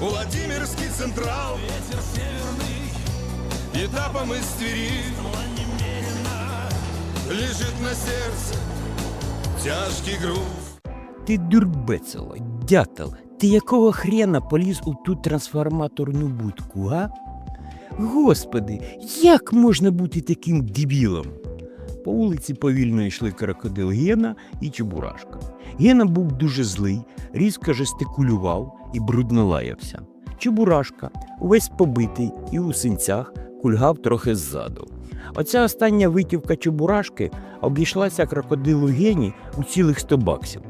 Владимирский Централ. Ветер северный. Этапом из Твери. Лежит на сердце. Тяжкий груз. Ти дурбецело, дятел, ти якого хрена поліз у ту трансформаторну будку, га? Господи, як можна бути таким дебілом? По вулиці повільно йшли крокодил Гена і Чебурашка. Гена був дуже злий, різко жестикулював і брудно лаявся. Чебурашка, увесь побитий і у синцях, кульгав трохи ззаду. Оця остання витівка Чебурашки обійшлася крокодилу Гені у цілих 100 баксів.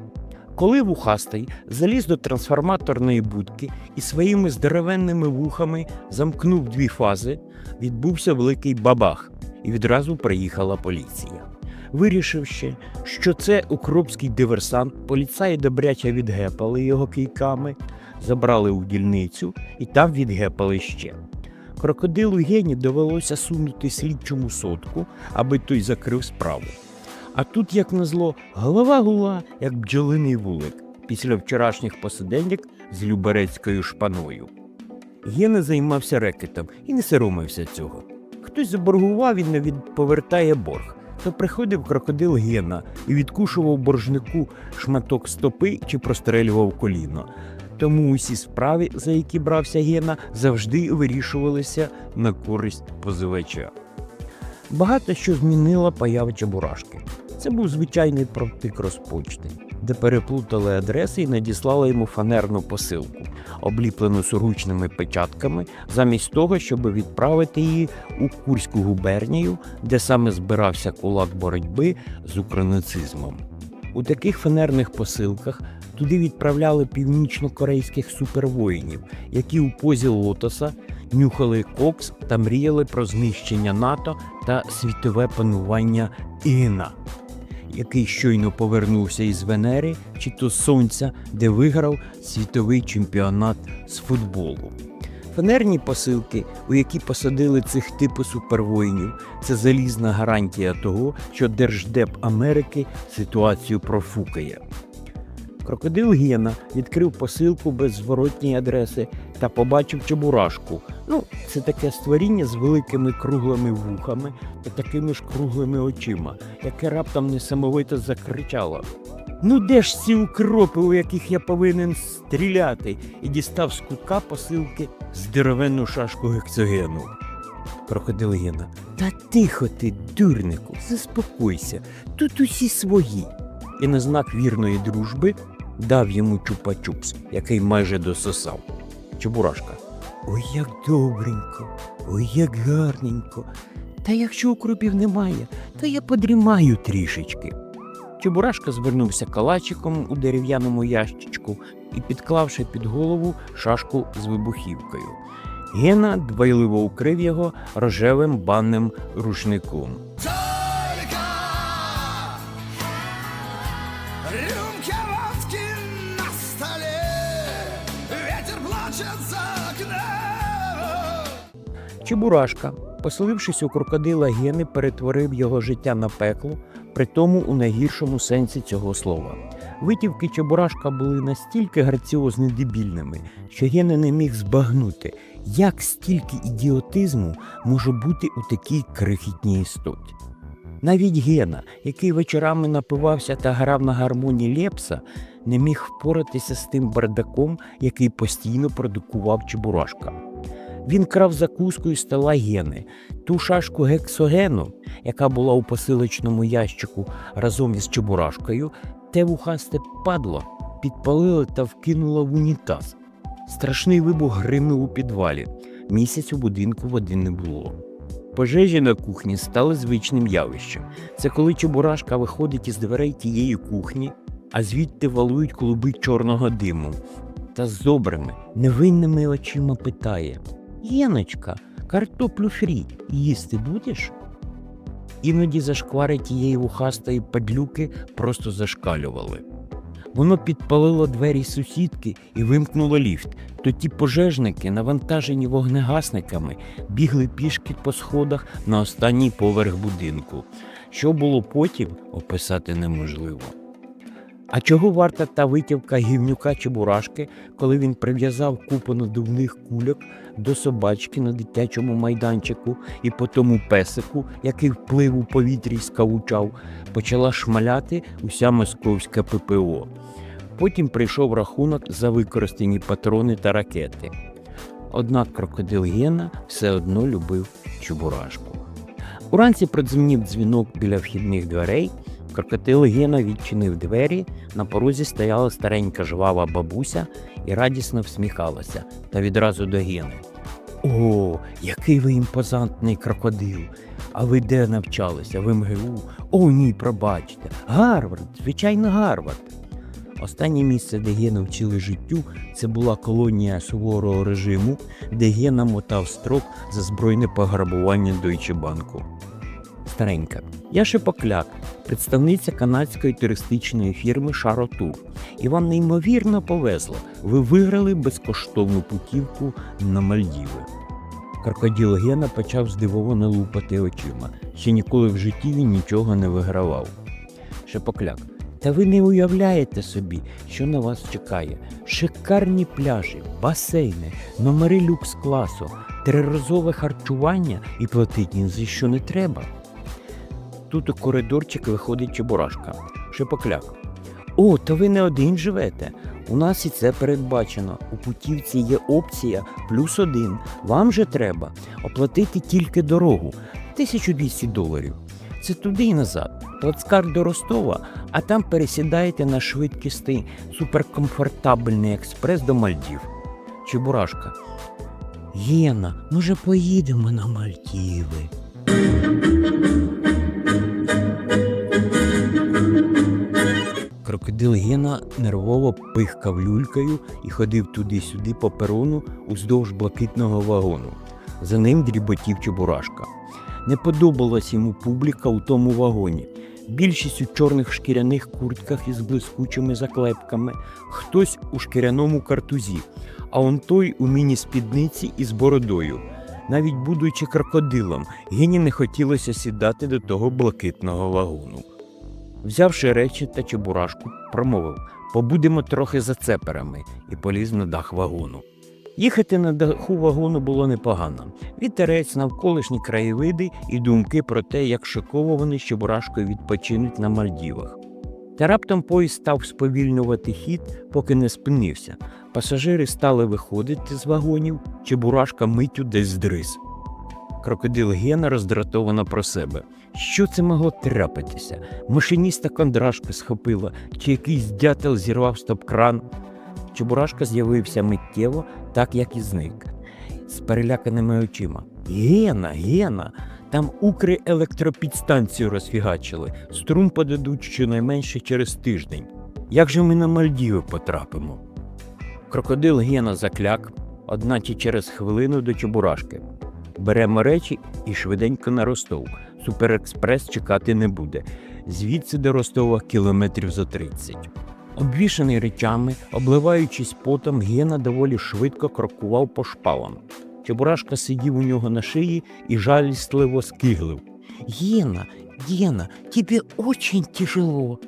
Коли вухастий заліз до трансформаторної будки і своїми здоровенними вухами замкнув дві фази, відбувся великий бабах, і відразу приїхала поліція. Вирішивши, що це укропський диверсант, поліцаї добряче відгепали його кийками, забрали у дільницю і там відгепали ще. Крокодилу Гені довелося сунути слідчому сотку, аби той закрив справу. А тут, як назло, голова гула, як бджолиний вулик, після вчорашніх посиденьок з люберецькою шпаною. Гена займався рекетом і не соромився цього. Хтось заборгував і не відповертає борг. То приходив крокодил Гена і відкушував боржнику шматок стопи чи прострелював коліно. Тому усі справи, за які брався Гена, завжди вирішувалися на користь позивача. Багато що змінила поява Чебурашки. Це був звичайний протик розпочти, де переплутали адреси і надіслали йому фанерну посилку, обліплену сургучними печатками, замість того, щоб відправити її у Курську губернію, де саме збирався кулак боротьби з укранацизмом. У таких фанерних посилках туди відправляли північно-корейських супервоїнів, які у позі лотоса нюхали кокс та мріяли про знищення НАТО та світове панування Іна, який щойно повернувся із Венери чи то Сонця, де виграв світовий чемпіонат з футболу. Фанерні посилки, у які посадили цих типу супервоїнів, це залізна гарантія того, що Держдеп Америки ситуацію профукає. Крокодил Гена відкрив посилку без зворотньої адреси та побачив чебурашку. Ну, це таке створіння з великими круглими вухами та такими ж круглими очима, яке раптом несамовито закричало. Ну де ж ці укропи, у яких я повинен стріляти, і дістав з кутка посилки здоровенну шашку гексогену. Крокодил Гена. Та тихо ти, дурнику, заспокойся, тут усі свої. І на знак вірної дружби дав йому чупа-чупс, який майже дососав. Чебурашка. Ой, як добренько, ой, як гарненько. Та якщо укропів немає, то я подрімаю трішечки. Чебурашка звернувся калачиком у дерев'яному ящичку і, підклавши під голову шашку з вибухівкою. Гена дбайливо укрив його рожевим банним рушником. Только Рюмка Чебурашка, поселившись у крокодила Гени, перетворив його життя на пекло, при тому у найгіршому сенсі цього слова. Витівки Чебурашка були настільки граціозно дебільними, що Гена не міг збагнути, як стільки ідіотизму може бути у такій крихітній істоті. Навіть Гена, який вечорами напивався та грав на гармоні Лепса, не міг впоратися з тим бардаком, який постійно продукував Чебурашка. Він крав закуску із стола Гени, ту шашку гексогену, яка була у посилочному ящику разом із Чебурашкою, те вухасте падло підпалило та вкинуло в унітаз. Страшний вибух гримнув у підвалі. Місяць у будинку води не було. Пожежі на кухні стали звичним явищем. Це коли Чебурашка виходить із дверей тієї кухні, а звідти валують клуби чорного диму. Та з добрими, невинними очима питає: Єночка, картоплю фрі їсти будеш? Іноді зашквари тієї вухастої падлюки просто зашкалювали. Воно підпалило двері сусідки і вимкнуло ліфт. То ті пожежники, навантажені вогнегасниками, бігли пішки по сходах на останній поверх будинку. Що було потім, описати неможливо. А чого варта та витівка гівнюка Чебурашки, коли він прив'язав купу надувних кульок до собачки на дитячому майданчику і по тому песику, який вплив у повітрі скавучав, почала шмаляти уся московська ППО. Потім прийшов рахунок за використані патрони та ракети. Однак крокодил Гена все одно любив Чебурашку. Уранці продзвенів дзвінок біля вхідних дверей. Крокодил Гена відчинив двері. На порозі стояла старенька жвава бабуся і радісно всміхалася та відразу до Гени. О, який ви імпозантний крокодил! А ви де навчалися? В МГУ? О, ні, пробачте. Гарвард, звичайно, Гарвард. Останнє місце, де Гена вчили життю, це була колонія суворого режиму, де Гена мотав строк за збройне пограбування Deutsche Банку. Старенька. Я Шепокляк, представниця канадської туристичної фірми Шаротур. І вам неймовірно повезло. Ви виграли безкоштовну путівку на Мальдіви. Крокодил Гена почав здивовано лупати очима. Ще ніколи в житті він нічого не вигравав. Шепокляк. Та ви не уявляєте собі, що на вас чекає. Шикарні пляжі, басейни, номери люкс класу, триразове харчування і платить ні за що не треба. Тут у коридорчик виходить Чебурашка. Шепокляк. О, то ви не один живете. У нас і це передбачено. У путівці є опція плюс один. Вам же треба оплатити тільки дорогу 1200 доларів. Це туди і назад. Плацкар до Ростова, а там пересідаєте на швидкісний суперкомфортабельний експрес до Мальдів. Чебурашка. Єна, може поїдемо на Мальдіви? Крокодил нервово пихкав люлькою і ходив туди-сюди по перону уздовж блакитного вагону. За ним дріботів Чебурашка. Не подобалась йому публіка у тому вагоні. Більшість у чорних шкіряних куртках із блискучими заклепками, хтось у шкіряному картузі, а он той у міні-спідниці із бородою. Навіть будучи крокодилом, Гені не хотілося сідати до того блакитного вагону. Взявши речі та чебурашку, промовив побудемо трохи за цеперами і поліз на дах вагону. Їхати на даху вагону було непогано. Вітерець, навколишні краєвиди і думки про те, як шиково вони з відпочинуть на Мальдівах. Та раптом поїзд став сповільнювати хід, поки не спинився. Пасажири стали виходити з вагонів, чебурашка миттю десь здрис. Крокодил Гена роздратовано про себе. Що це могло трапитися? Машиніста кондрашка схопила, чи якийсь дятел зірвав стоп-кран. Чебурашка з'явився миттєво, так як і зник, з переляканими очима. Гена, Гена, там укри електропідстанцію розфігачили. Струм подадуть щонайменше через тиждень. Як же ми на Мальдіви потрапимо? Крокодил Гена закляк, одначе через хвилину до Чебурашки. Беремо речі і швиденько на Ростов. Суперекспрес чекати не буде. Звідси до Ростова кілометрів за 30. Обвішаний речами, обливаючись потом, Гена доволі швидко крокував по шпалам. Чебурашка сидів у нього на шиї і жалістливо скиглив. Гена, Гена, тобі очень тяжело.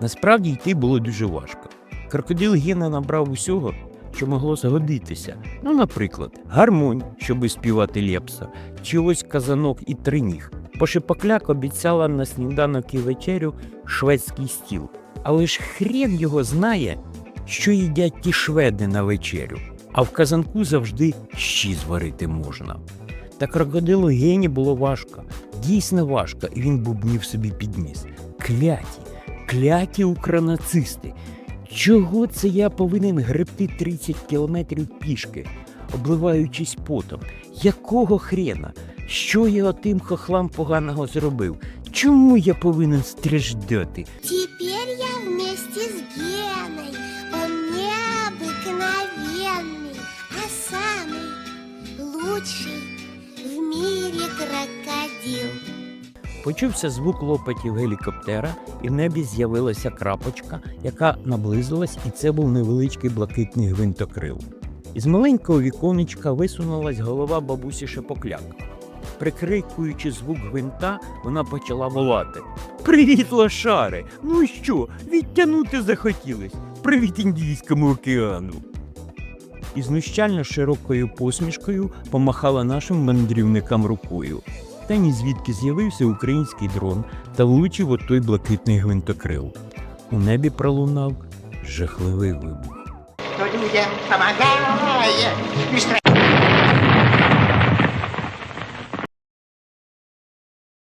Насправді йти було дуже важко. Крокодил Гена набрав усього, що могло згодитися. Ну, наприклад, гармонь, щоби співати лепса, чи ось казанок і триніг. Бо Шипокляк обіцяла на сніданок і вечерю шведський стіл. Але ж хрен його знає, що їдять ті шведи на вечерю, а в казанку завжди щі зварити можна. Та крокодилу Гені було важко, дійсно важко, і він бубнів собі під ніс. Кляті, кляті укранацисти. Чого це я повинен гребти 30 кілометрів пішки, обливаючись потом? Якого хрена? Що я отим хохлам поганого зробив? Чому я повинен страждати? Теперь я вместе с Геной. Он необыкновенный, а самый лучший в мире крокодил. Почувся звук лопатів гелікоптера, і в небі з'явилася крапочка, яка наблизилась, і це був невеличкий блакитний гвинтокрил. Із маленького віконечка висунулась голова бабусі Шепокляк. Прикрикуючи звук гвинта, вона почала волати. Привіт, лошари! Ну що, відтягнути захотілось? Привіт Індійському океану! І знущально широкою посмішкою помахала нашим мандрівникам рукою. Та ні звідки з'явився український дрон та влучив у той блакитний гвинтокрил. У небі пролунав жахливий вибух. Людям быстро